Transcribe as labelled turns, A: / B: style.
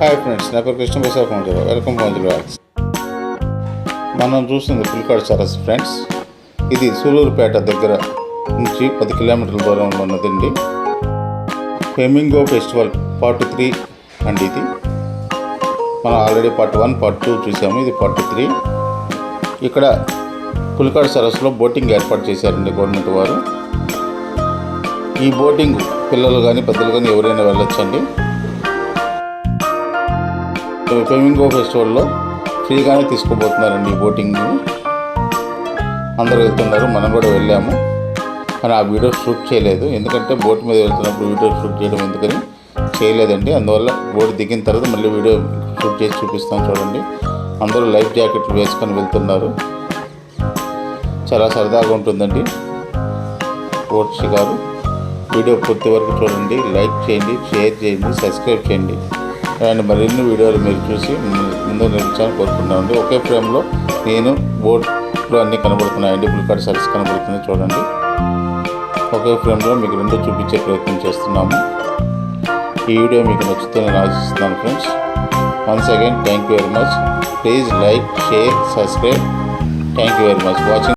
A: Hi friends నా పేరు Krishnaprasad Prasad welcome పంజులు వ్యాక్స్ మనం చూస్తుంది పులికాడు సరస్సు ఫ్రెండ్స్ ఇది సూలూరుపేట దగ్గర నుంచి పది కిలోమీటర్ల దూరంలో ఉన్నదండి ఫెమింగో ఫెస్టివల్ పార్ట్ త్రీ అండి ఇది. మనం already part one part two చూసాము. ఇది పార్ట్ త్రీ ఇక్కడ పులికాడు సరస్సులో బోటింగ్ ఏర్పాటు చేశారండి గవర్నమెంట్ వారు. ఈ బోటింగ్ పిల్లలు కానీ పెద్దలు కానీ ఎవరైనా వెళ్ళొచ్చండి. ఫ్లెమింగో ఫెస్టివల్లో ఫ్రీగానే తీసుకోబోతున్నారండి బోటింగ్ అందరూ వెళ్తున్నారు మనం కూడా వెళ్ళాము. కానీ ఆ వీడియో షూట్ చేయలేదు. ఎందుకంటే బోట్ మీద వెళ్తున్నప్పుడు వీడియో షూట్ చేయడం ఎందుకని చేయలేదండి. అందువల్ల బోట్ దిగిన తర్వాత మళ్ళీ వీడియో షూట్ చేసి చూపిస్తాం చూడండి. అందరూ లైఫ్ జాకెట్లు వేసుకొని వెళ్తున్నారు. చాలా సరదాగా ఉంటుందండి. బోట్ షికారు వీడియో పూర్తి వరకు చూడండి. లైక్ చేయండి షేర్ చేయండి సబ్స్క్రైబ్ చేయండి. అండ్ మరిన్ని వీడియోలు మీరు చూసి ముందు నిర్మించాలని కోరుకుంటున్నామండి ఒకే ఫ్రేమ్లో నేను బోర్డ్లో అన్నీ కనబడుతున్నాయండి. పులికాడ సర్వీస్ కనబడుతుంది చూడండి. ఒకే ఫ్రేమ్లో మీకు రెండు చూపించే ప్రయత్నం చేస్తున్నాము. ఈ వీడియో మీకు నచ్చుతుందని నేను ఆశిస్తున్నాను friends. Once again thank you very much please like share subscribe thank you very much watching